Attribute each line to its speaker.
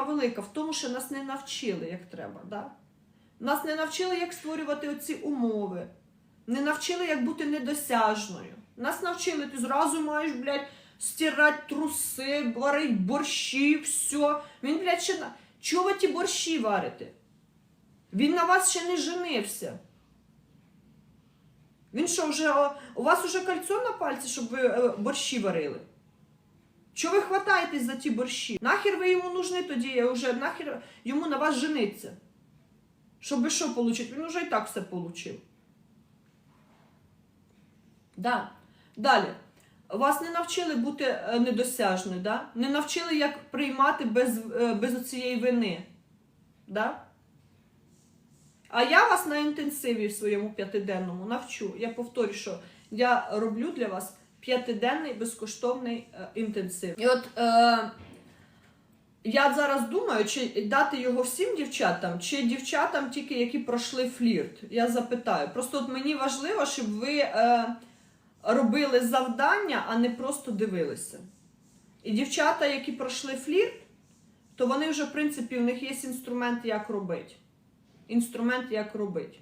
Speaker 1: проблема велика в тому, що нас не навчили, як треба. Да? Нас не навчили, як створювати оці умови. Не навчили, як бути недосяжною. Нас навчили, ти зразу маєш, блядь, стирати труси, варити борщі, все. Він, блядь, ще на. Чого ті борщі варите? Він на вас ще не женився. Він що, вже, у вас уже кольцо на пальці, щоб ви е, борщі варили? Чого ви хватаєтесь за ті борщі? Нахер ви йому нужны тоді, вже нахер йому на вас жениться? Щоб що получить? Він уже і так все получив. Да. Далі. Вас не навчили бути е, недосяжною, да? не навчили, як приймати без, е, без цієї вини. Да? А я вас на інтенсиві в своєму п'ятиденному навчу. Я повторю, що я роблю для вас п'ятиденний безкоштовний е, інтенсив. І от е, я зараз думаю, чи дати його всім дівчатам, чи дівчатам тільки які пройшли флірт. Я запитаю. Просто от мені важливо, щоб ви е, робили завдання, а не просто дивилися. І дівчата, які пройшли флірт, то вони вже, в принципі, в них є інструмент, як робити. Інструмент, як робити.